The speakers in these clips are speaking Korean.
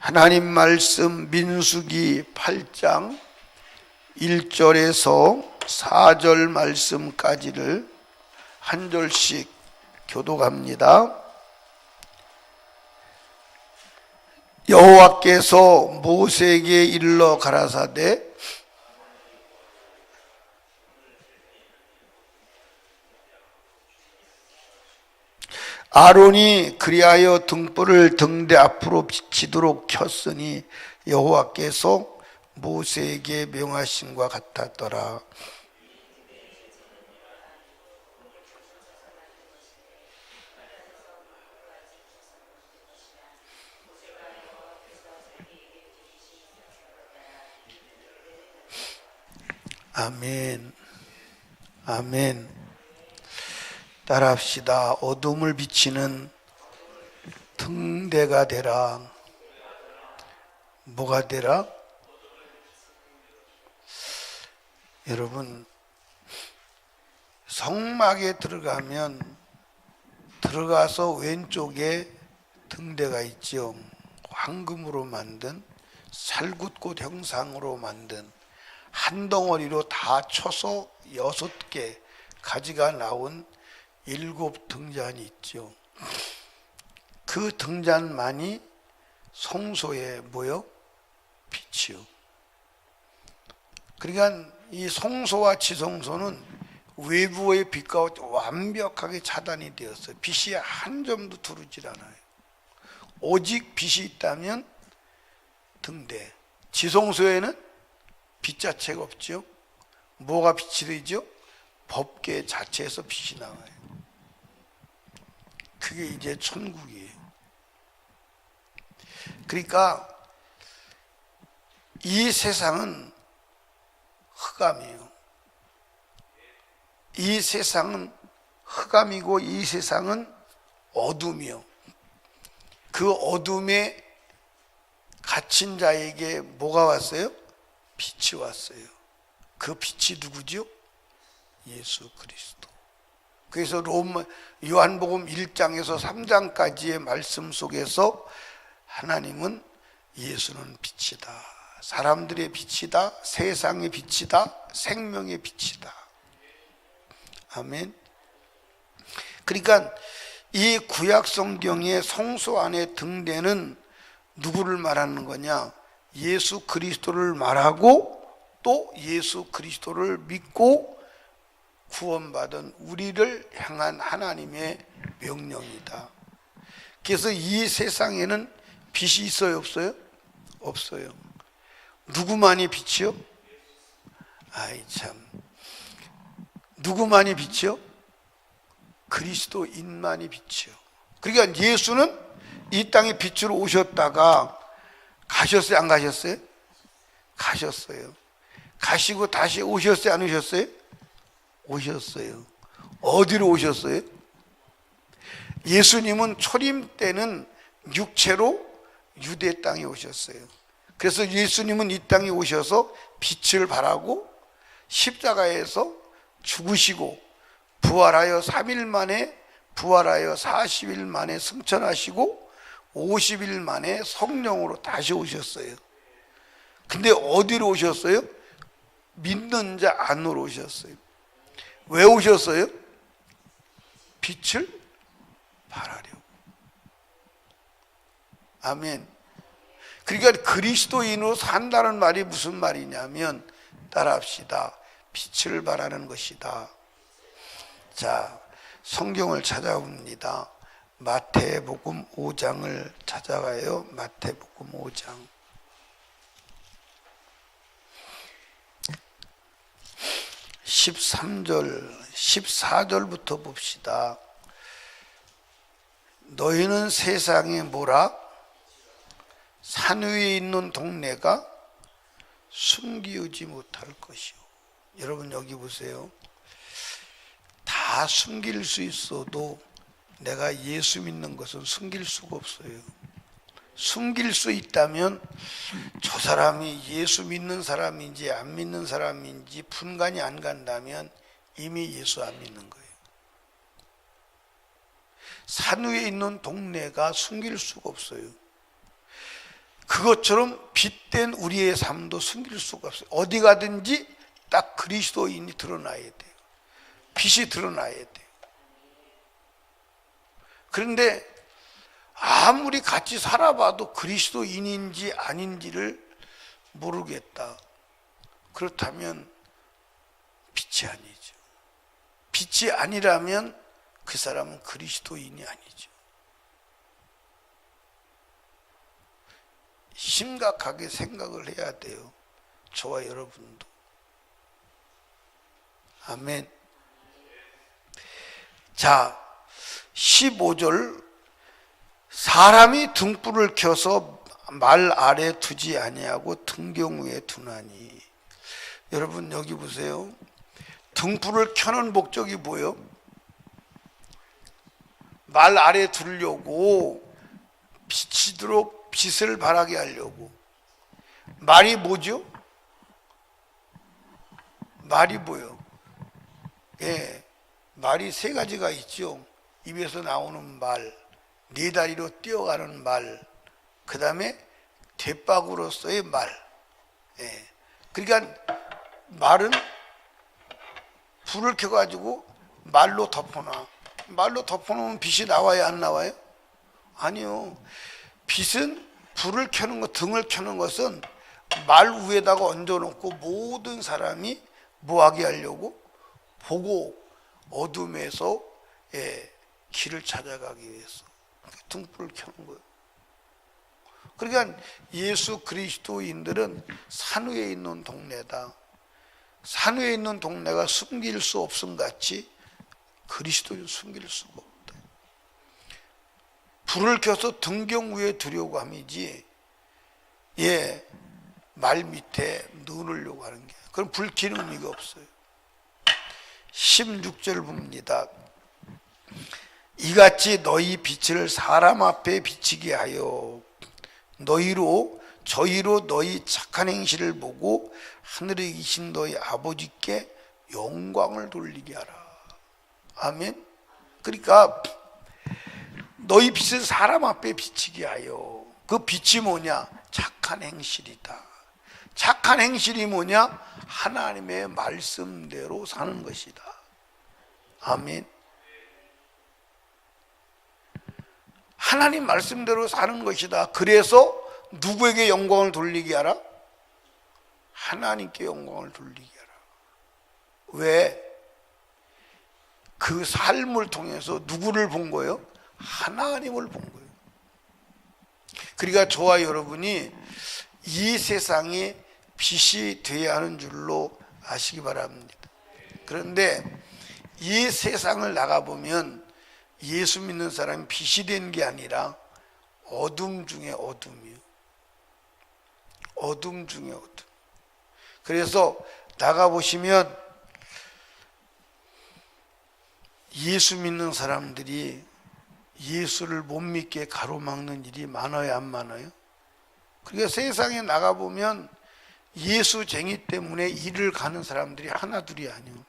하나님 말씀 민수기 8장 1절에서 4절 말씀까지를 한 절씩 교독합니다. 여호와께서 모세에게 일러 가라사대 아론이 그리하여 등불을 등대 앞으로 비치도록 켰으니 여호와께서 모세에게 명하신 것 같았더라. 아멘. 아멘. 따라합시다. 어둠을 비치는 등대가 되라. 뭐가 되라? 여러분, 성막에 들어가면 들어가서 왼쪽에 등대가 있죠. 황금으로 만든 살굿꽃 형상으로 만든 한 덩어리로 다 쳐서 여섯 개 가지가 나온 일곱 등잔이 있죠. 그 등잔만이 성소에 모여 빛이요. 그러니까 이 성소와 지성소는 외부의 빛과 완벽하게 차단이 되었어요. 빛이 한 점도 두르질 않아요. 오직 빛이 있다면 등대. 지성소에는 빛 자체가 없죠. 뭐가 빛이 되죠? 법계 자체에서 빛이 나와요. 그게 이제 천국이에요. 그러니까 이 세상은 흑암이에요. 이 세상은 흑암이고 이 세상은 어둠이요. 그 어둠에 갇힌 자에게 뭐가 왔어요? 빛이 왔어요. 그 빛이 누구죠? 예수 그리스도. 그래서 롬 요한복음 1장에서 3장까지의 말씀 속에서 하나님은 예수는 빛이다. 사람들의 빛이다. 세상의 빛이다. 생명의 빛이다. 아멘. 그러니까 이 구약 성경의 성소 안에 등대는 누구를 말하는 거냐? 예수 그리스도를 말하고 또 예수 그리스도를 믿고 구원받은 우리를 향한 하나님의 명령이다. 그래서 이 세상에는 빛이 있어요, 없어요? 없어요. 누구만이 빛이요? 아이 참. 누구만이 빛이요? 그리스도인만이 빛이요. 그러니까 예수는 이 땅에 빛으로 오셨다가 가셨어요, 안 가셨어요? 가셨어요. 가시고 다시 오셨어요, 안 오셨어요? 오셨어요. 어디로 오셨어요? 예수님은 초림 때는 육체로 유대 땅에 오셨어요. 그래서 예수님은 이 땅에 오셔서 빛을 발하고 십자가에서 죽으시고 부활하여 3일 만에 부활하여 40일 만에 승천하시고 50일 만에 성령으로 다시 오셨어요. 근데 어디로 오셨어요? 믿는 자 안으로 오셨어요. 왜 오셨어요? 빛을 발하려고. 아멘. 그러니까 그리스도인으로 산다는 말이 무슨 말이냐면 따라합시다. 빛을 발하는 것이다. 자, 성경을 찾아봅니다. 마태복음 5장을 찾아가요. 마태복음 5장. 13절, 14절부터 봅시다. 너희는 세상에 뭐라? 산 위에 있는 동네가 숨기우지 못할 것이요. 여러분 여기 보세요. 다 숨길 수 있어도 내가 예수 믿는 것은 숨길 수가 없어요. 숨길 수 있다면 저 사람이 예수 믿는 사람인지 안 믿는 사람인지 분간이 안 간다면 이미 예수 안 믿는 거예요. 산 위에 있는 동네가 숨길 수가 없어요. 그 그것처럼 빛된 우리의 삶도 숨길 수가 없어요. 어디 가든지 딱 그리스도인이 드러나야 돼요. 빛이 드러나야 돼요. 그런데 아무리 같이 살아봐도 그리스도인인지 아닌지를 모르겠다. 그렇다면 빛이 아니죠. 빛이 아니라면 그 사람은 그리스도인이 아니죠. 심각하게 생각을 해야 돼요. 저와 여러분도. 아멘. 자, 15절. 사람이 등불을 켜서 말 아래 두지 아니하고 등경 위에 두나니. 여러분 여기 보세요. 등불을 켜는 목적이 뭐예요? 말 아래 두려고 비치도록 빛을 발하게 하려고. 말이 뭐죠? 말이 뭐요? 예, 말이 세 가지가 있죠. 입에서 나오는 말, 네 다리로 뛰어가는 말, 그 다음에 대박으로서의 말. 예. 그러니까 말은 불을 켜가지고 말로 덮어놔. 말로 덮어놓으면 빛이 나와야 안 나와요? 아니요. 빛은 불을 켜는 것, 등을 켜는 것은 말 위에다가 얹어놓고 모든 사람이 뭐하게 하려고 보고 어둠에서 예, 길을 찾아가기 위해서 등불을 켜는 거예요. 그러니까 예수 그리스도인들은 산 위에 있는 동네다. 산 위에 있는 동네가 숨길 수 없음 같이 그리스도인 숨길 수가 없다. 불을 켜서 등경 위에 두려고 함이지, 예, 말 밑에 넣으려고 하는 게. 그럼 불 켜는 의미가 없어요. 16절 봅니다. 이같이 너희 빛을 사람 앞에 비치게 하여 너희로 저희로 너희 착한 행실을 보고 하늘에 계신 너희 아버지께 영광을 돌리게 하라. 아멘. 그러니까 너희 빛을 사람 앞에 비치게 하여 그 빛이 뭐냐? 착한 행실이다. 착한 행실이 뭐냐? 하나님의 말씀대로 사는 것이다. 아멘. 하나님 말씀대로 사는 것이다. 그래서 누구에게 영광을 돌리게 하라? 하나님께 영광을 돌리게 하라. 왜? 그 삶을 통해서 누구를 본 거예요? 하나님을 본 거예요. 그러니까 저와 여러분이 이 세상에 빛이 되어야 하는 줄로 아시기 바랍니다. 그런데 이 세상을 나가보면 예수 믿는 사람이 빛이 된 게 아니라 어둠 중에 어둠이요. 어둠 중에 어둠. 그래서 나가보시면 예수 믿는 사람들이 예수를 못 믿게 가로막는 일이 많아요, 안 많아요? 그러니까 세상에 나가보면 예수쟁이 때문에 일을 가는 사람들이 하나둘이 아니요.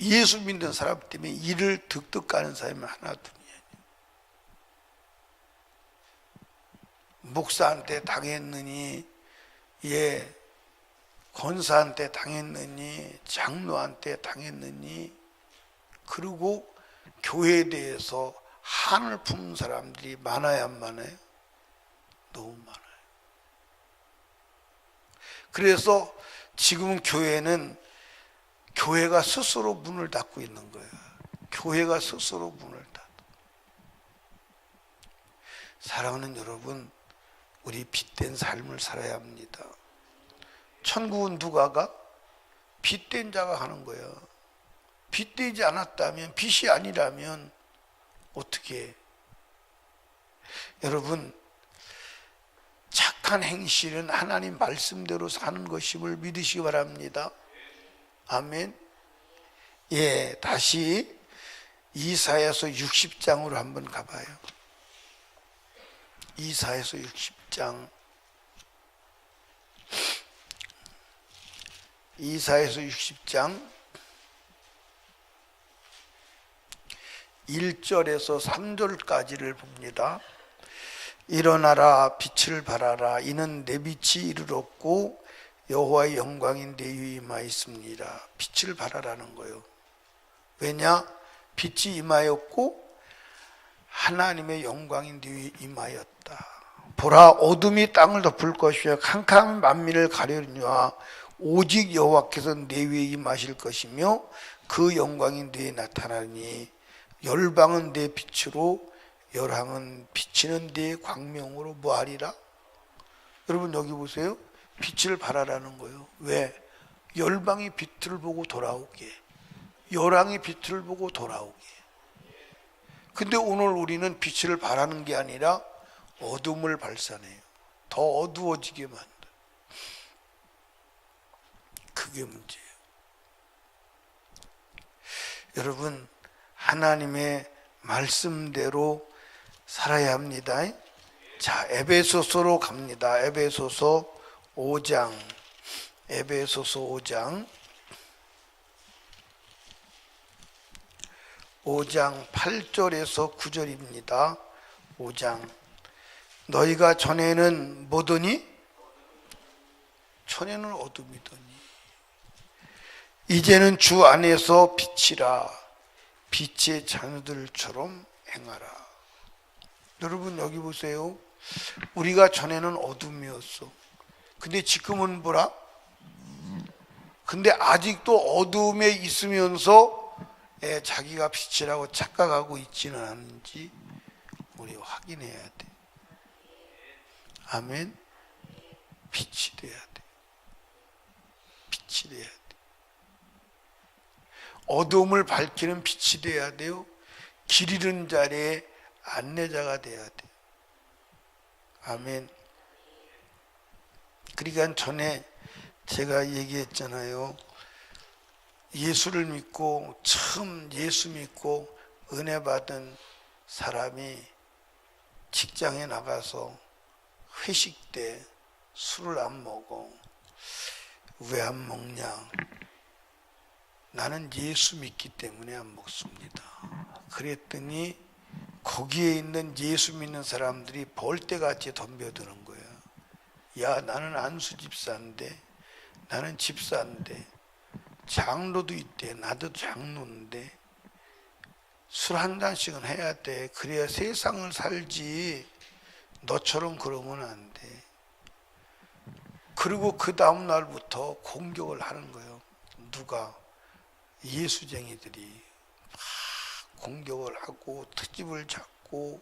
예수 믿는 사람 때문에 일을 득득 가는 사람이 하나둘이 아니요. 목사한테 당했느니, 예, 권사한테 당했느니, 장로한테 당했느니, 그리고 교회에 대해서 한을 품는 사람들이 많아야 안 많아요? 너무 많아요. 그래서 지금 교회는 교회가 스스로 문을 닫고 있는 거예요. 교회가 스스로 문을 닫아. 사랑하는 여러분, 우리 빛된 삶을 살아야 합니다. 천국은 누가 가? 빛된 자가 하는 거야. 빛되지 않았다면, 빛이 아니라면, 어떻게 해? 여러분, 착한 행실은 하나님 말씀대로 사는 것임을 믿으시기 바랍니다. 아멘. 예, 다시 이사야서 60장으로 한번 가봐요. 이사야서 60장. 이사야서 60장 1절에서 3절까지를 봅니다. 일어나라 빛을 발하라 이는 내 빛이 이르렀고 여호와의 영광이 내 위에 임하였습니다. 빛을 발하라는 거예요. 왜냐? 빛이 임하였고 하나님의 영광이 네 위에 임하였다. 보라 어둠이 땅을 덮을 것이요 캄캄한 만민을 가려니와 오직 여호와께서 내 위에 임하실 것이며 그 영광이 내 나타나니 열방은 내 빛으로 열왕은 비치는 내 광명으로 뭐하리라? 여러분 여기 보세요. 빛을 발하라는 거예요. 왜? 열방이 빛을 보고 돌아오게. 열왕이 빛을 보고 돌아오게. 근데 오늘 우리는 빛을 발하는 게 아니라 어둠을 발산해요. 더 어두워지게 만들. 그게 문제예요. 여러분, 하나님의 말씀대로 살아야 합니다. 자, 에베소서로 갑니다. 에베소서 5장. 에베소서 5장. 5장 8절에서 9절입니다. 5장. 너희가 전에는 뭐더니? 전에는 어둠이더니. 이제는 주 안에서 빛이라. 빛의 자녀들처럼 행하라. 여러분 여기 보세요. 우리가 전에는 어둠이었어. 근데 지금은 뭐라? 근데 아직도 어둠에 있으면서 예, 자기가 빛이라고 착각하고 있지는 않은지 우리 확인해야 돼. 아멘. 빛이 돼야 돼. 빛이 돼야 돼. 어둠을 밝히는 빛이 돼야 돼요. 길 잃은 자리에 안내자가 돼야 돼. 아멘. 그러니까 전에 제가 얘기했잖아요. 예수를 믿고 처음 예수 믿고 은혜 받은 사람이 직장에 나가서 회식 때 술을 안 먹어. 왜 안 먹냐? 나는 예수 믿기 때문에 안 먹습니다. 그랬더니 거기에 있는 예수 믿는 사람들이 벌떼같이 덤벼드는 거 야. 야, 나는 안수 집사인데, 나는 집사인데, 장로도 있대. 나도 장로인데, 술 한 잔씩은 해야 돼. 그래야 세상을 살지. 너처럼 그러면 안 돼. 그리고 그 다음 날부터 공격을 하는 거예요. 누가? 예수쟁이들이 막 공격을 하고 트집을 잡고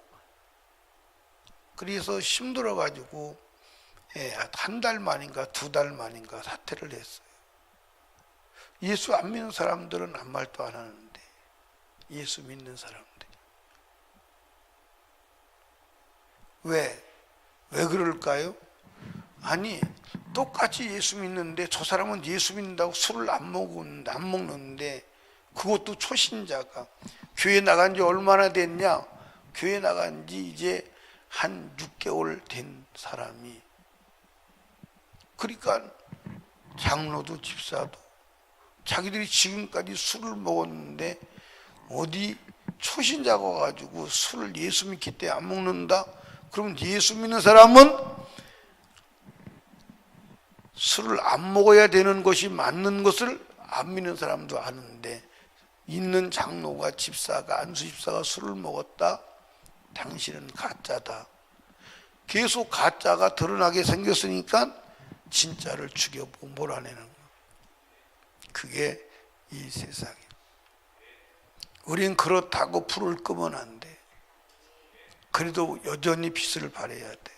그래서 힘들어 가지고 예, 한 달 만인가 두 달 만인가 사퇴를 했어요. 예수 안 믿는 사람들은 아무 말도 안 하는데 예수 믿는 사람들이 왜? 왜 그럴까요? 아니 똑같이 예수 믿는데 저 사람은 예수 믿는다고 술을 안 먹는데 안 먹는데 그것도 초신자가 교회 나간 지 얼마나 됐냐? 교회 나간 지 이제 한 6개월 된 사람이 그러니까 장로도 집사도 자기들이 지금까지 술을 먹었는데 어디 초신자가 가지고 술을 예수 믿기 때문에 안 먹는다? 그러면 예수 믿는 사람은 술을 안 먹어야 되는 것이 맞는 것을 안 믿는 사람도 아는데 있는 장로가 집사가 안수 집사가 술을 먹었다. 당신은 가짜다. 계속 가짜가 드러나게 생겼으니까 진짜를 죽여보고 몰아내는 거. 그게 이 세상이에요. 우린 그렇다고 불을 끄면 안 돼. 그래도 여전히 빛을 발해야 돼.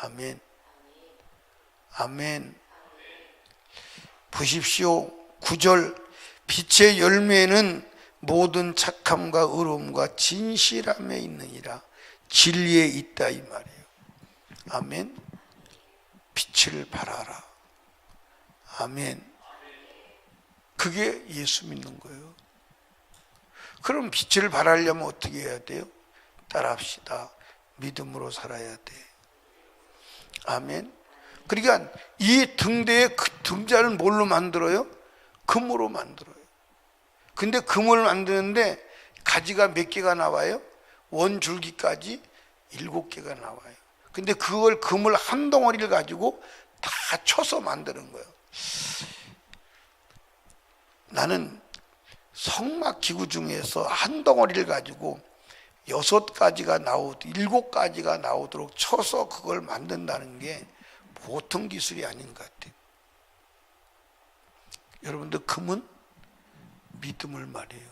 아멘. 아멘. 보십시오. 9절 빛의 열매는 모든 착함과 의로움과 진실함에 있느니라. 진리에 있다 이 말이에요. 아멘. 빛을 발하라. 아멘. 그게 예수 믿는 거예요. 그럼 빛을 발하려면 어떻게 해야 돼요? 따라합시다. 믿음으로 살아야 돼. 아멘. 그러니까 이 등대의 그 등자를 뭘로 만들어요? 금으로 만들어요. 근데 금을 만드는데 가지가 몇 개가 나와요? 원 줄기까지 일곱 개가 나와요. 근데 그걸 금을 한 덩어리를 가지고 다 쳐서 만드는 거예요. 나는 성막 기구 중에서 한 덩어리를 가지고 여섯 가지가 나오도 일곱 가지가 나오도록 쳐서 그걸 만든다는 게 보통 기술이 아닌 것 같아요. 여러분들 금은 믿음을 말해요.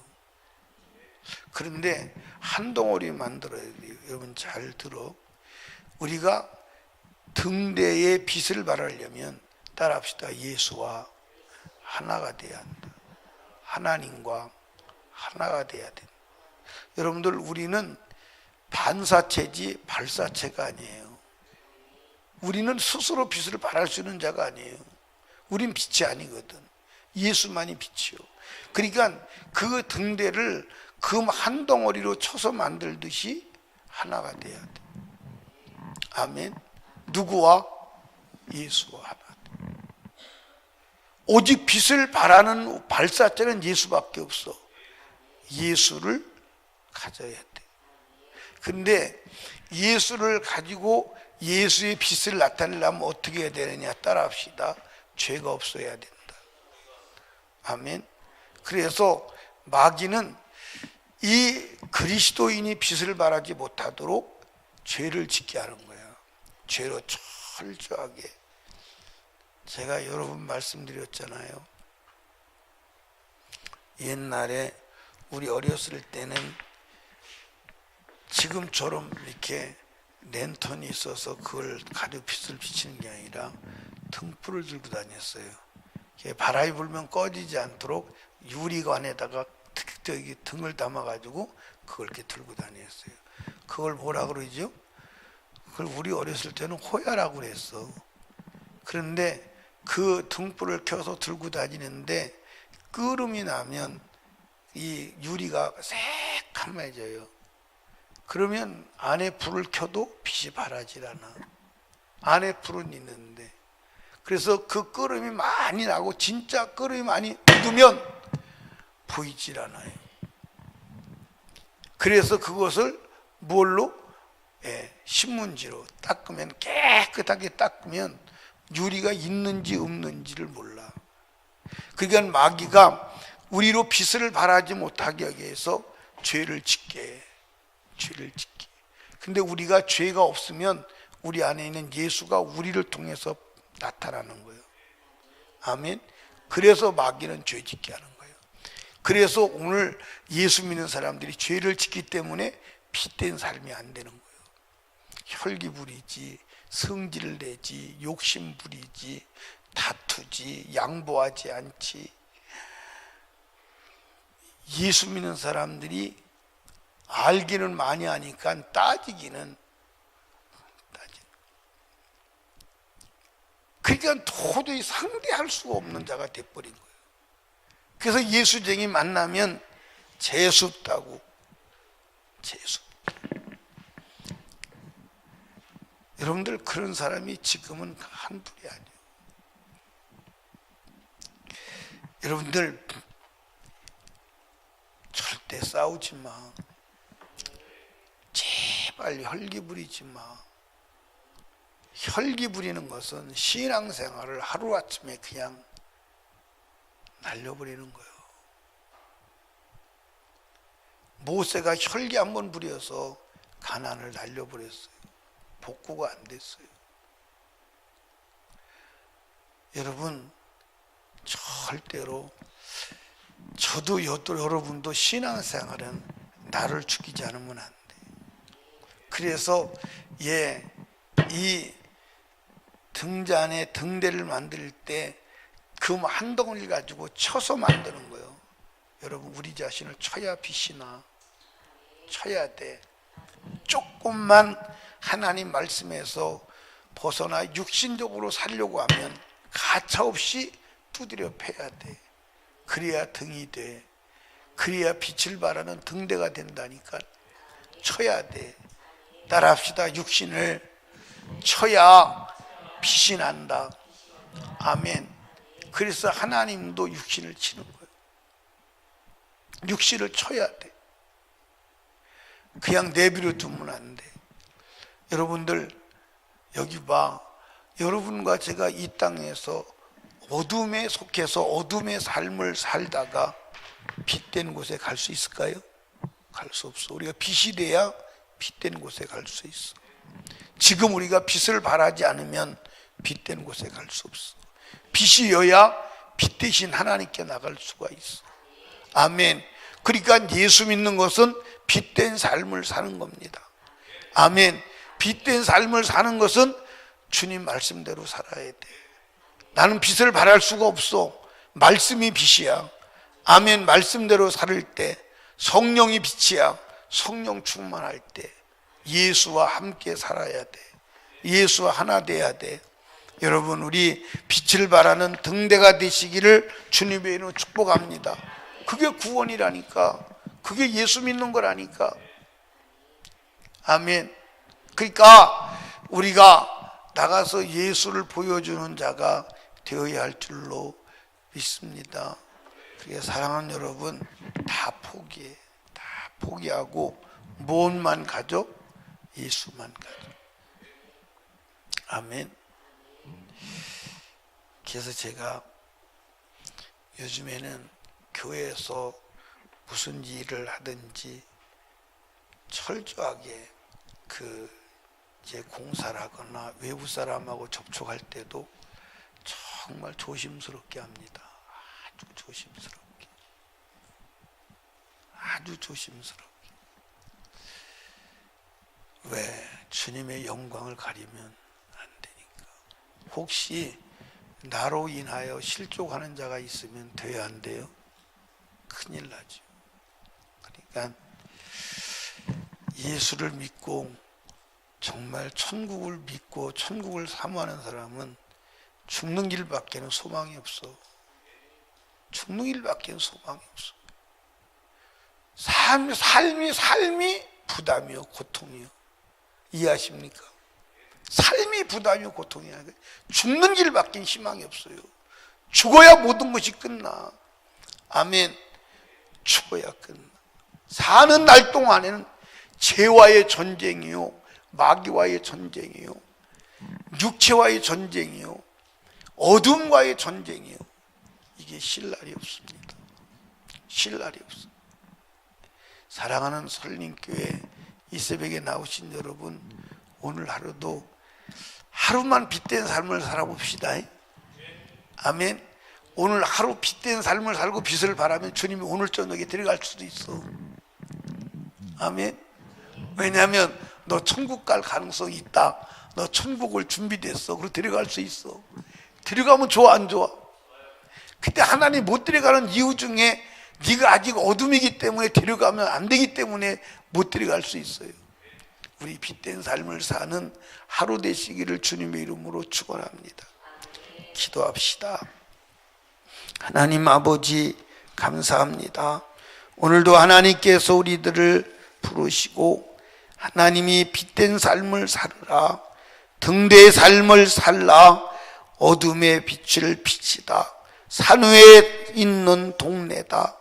그런데 한 덩어리 만들어야 돼요. 여러분 잘 들어. 우리가 등대의 빛을 발하려면 따라합시다. 예수와 하나가 돼야 한다. 하나님과 하나가 돼야 된다. 여러분들 우리는 반사체지 발사체가 아니에요. 우리는 스스로 빛을 발할 수 있는 자가 아니에요. 우린 빛이 아니거든. 예수만이 빛이요. 그러니까 그 등대를 금 한 덩어리로 쳐서 만들듯이 하나가 돼야 돼. 아멘. 누구와? 예수와 하나. 오직 빛을 발하는 발사체는 예수밖에 없어. 예수를 가져야 돼. 근데 예수를 가지고 예수의 빛을 나타내려면 어떻게 해야 되느냐 따라합시다. 죄가 없어야 된다. 아멘. 그래서 마귀는 이 그리스도인이 빛을 발하지 못하도록 죄를 짓게 하는 거야. 죄로 철저하게. 제가 여러 분 말씀드렸잖아요. 옛날에 우리 어렸을 때는 지금처럼 이렇게 랜턴이 있어서 그걸 가려 빛을 비치는 게 아니라 등불을 들고 다녔어요. 바람이 불면 꺼지지 않도록 유리관에다가 저기 등을 담아가지고 그걸 이렇게 들고 다녔어요. 그걸 뭐라 그러죠? 그걸 우리 어렸을 때는 호야라고 그랬어. 그런데 그 등불을 켜서 들고 다니는데 끄름이 나면 이 유리가 새카매져요. 그러면 안에 불을 켜도 빛이 바라질 않아. 안에 불은 있는데. 그래서 그 끄름이 많이 나고 진짜 끄름이 많이 묻으면 보이질 않아요. 그래서 그것을 뭘로? 예, 신문지로 닦으면 깨끗하게 닦으면 유리가 있는지 없는지를 몰라. 그러니까 마귀가 우리로 빛을 발하지 못하게 하기 위해서 죄를 짓게 해. 죄를 짓게. 근데 우리가 죄가 없으면 우리 안에 있는 예수가 우리를 통해서 나타나는 거예요. 아멘. 그래서 마귀는 죄 짓게 하는 거예요. 그래서 오늘 예수 믿는 사람들이 죄를 짓기 때문에 빛된 삶이 안 되는 거예요. 혈기 부리지, 성질을 내지, 욕심 부리지, 다투지, 양보하지 않지. 예수 믿는 사람들이 알기는 많이 하니까 따지기는 따지. 그러니까 도저히 상대할 수가 없는 자가 돼버린 거예요. 그래서 예수쟁이 만나면 재수없다고 재수. 여러분들 그런 사람이 지금은 한둘이 아니에요. 여러분들 절대 싸우지 마. 제발 혈기 부리지 마. 혈기 부리는 것은 신앙생활을 하루아침에 그냥 날려버리는 거예요. 모세가 혈기 한 번 부려서 가난을 날려버렸어요. 복구가 안 됐어요. 여러분, 절대로 저도 여러분도 신앙생활은 나를 죽이지 않으면 안 돼. 그래서 예, 이 등잔에 등대를 만들 때 금 한 덩어리를 가지고 쳐서 만드는 거예요. 여러분 우리 자신을 쳐야 빛이 나. 쳐야 돼. 조금만 하나님 말씀에서 벗어나 육신적으로 살려고 하면 가차없이 두드려 패야 돼. 그래야 등이 돼. 그래야 빛을 발하는 등대가 된다니까. 쳐야 돼. 따라합시다. 육신을 쳐야 빛이 난다. 아멘. 그래서 하나님도 육신을 치는 거예요. 육신을 쳐야 돼. 그냥 내비로 두면 안 돼. 여러분들 여기 봐. 여러분과 제가 이 땅에서 어둠에 속해서 어둠의 삶을 살다가 빛된 곳에 갈 수 있을까요? 갈 수 없어. 우리가 빛이 돼야 빛된 곳에 갈 수 있어. 지금 우리가 빛을 발하지 않으면 빛된 곳에 갈 수 없어. 빛이여야 빛 대신 하나님께 나갈 수가 있어. 아멘. 그러니까 예수 믿는 것은 빛된 삶을 사는 겁니다. 아멘. 빛된 삶을 사는 것은 주님 말씀대로 살아야 돼. 나는 빛을 발할 수가 없어. 말씀이 빛이야. 아멘. 말씀대로 살을 때 성령이 빛이야. 성령 충만할 때 예수와 함께 살아야 돼. 예수와 하나 돼야 돼. 여러분 우리 빛을 발하는 등대가 되시기를 주님의 이름으로 축복합니다. 그게 구원이라니까. 그게 예수 믿는 거라니까. 아멘. 그러니까 우리가 나가서 예수를 보여주는 자가 되어야 할 줄로 믿습니다. 그게 사랑하는 여러분 다 포기해. 다 포기하고 무엇만 가져? 예수만 가져. 아멘. 그래서 제가 요즘에는 교회에서 무슨 일을 하든지 철저하게 그 이제 공사를 하거나 외부 사람하고 접촉할 때도 정말 조심스럽게 합니다. 아주 조심스럽게. 아주 조심스럽게. 왜? 주님의 영광을 가리면 안 되니까. 혹시 나로 인하여 실족하는 자가 있으면 돼야 안 돼요? 큰일 나죠. 그러니까 예수를 믿고 정말 천국을 믿고 천국을 사모하는 사람은 죽는 길밖에는 소망이 없어. 죽는 길밖에는 소망이 없어. 삶, 삶이, 삶이 부담이요, 고통이요. 이해하십니까? 삶이 부담이요, 고통이야. 죽는 길밖에 희망이 없어요. 죽어야 모든 것이 끝나. 아멘. 죽어야 끝나. 사는 날 동안에는 죄와의 전쟁이요, 마귀와의 전쟁이요, 육체와의 전쟁이요, 어둠과의 전쟁이요. 이게 쉴 날이 없습니다. 쉴 날이 없어. 사랑하는 설림교회 이 새벽에 나오신 여러분, 오늘 하루도 하루만 빛된 삶을 살아봅시다. 아멘. 오늘 하루 빛된 삶을 살고 빛을 바라면 주님이 오늘 저녁에 들어갈 수도 있어. 아멘. 왜냐하면 너 천국 갈 가능성이 있다. 너 천국을 준비됐어. 그리고 들어갈 수 있어. 들어가면 좋아 안 좋아? 그때 하나님 못 들어가는 이유 중에 네가 아직 어둠이기 때문에 들어가면 안 되기 때문에 못 들어갈 수 있어요. 우리 빛된 삶을 사는 하루 되시기를 주님의 이름으로 축원합니다. 기도합시다. 하나님 아버지 감사합니다. 오늘도 하나님께서 우리들을 부르시고 하나님이 빛된 삶을 살으라 등대의 삶을 살라 어둠의 빛을 비치다 산 위에 있는 동네다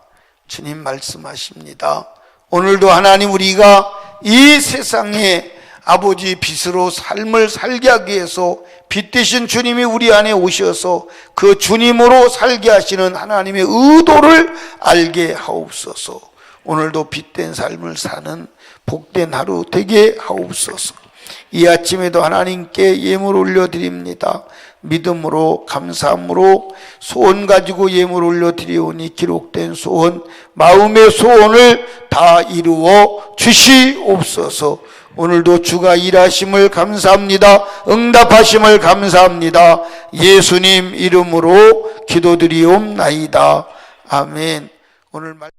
주님 말씀하십니다. 오늘도 하나님 우리가 이 세상에 아버지 빛으로 삶을 살게 하기 위해서 빛 대신 주님이 우리 안에 오셔서 그 주님으로 살게 하시는 하나님의 의도를 알게 하옵소서. 오늘도 빛된 삶을 사는 복된 하루 되게 하옵소서. 이 아침에도 하나님께 예물 올려드립니다. 믿음으로 감사함으로 소원 가지고 예물 올려드리오니 기록된 소원 마음의 소원을 다 이루어 주시옵소서. 오늘도 주가 일하심을 감사합니다. 응답하심을 감사합니다. 예수님 이름으로 기도드리옵나이다. 아멘. 오늘 말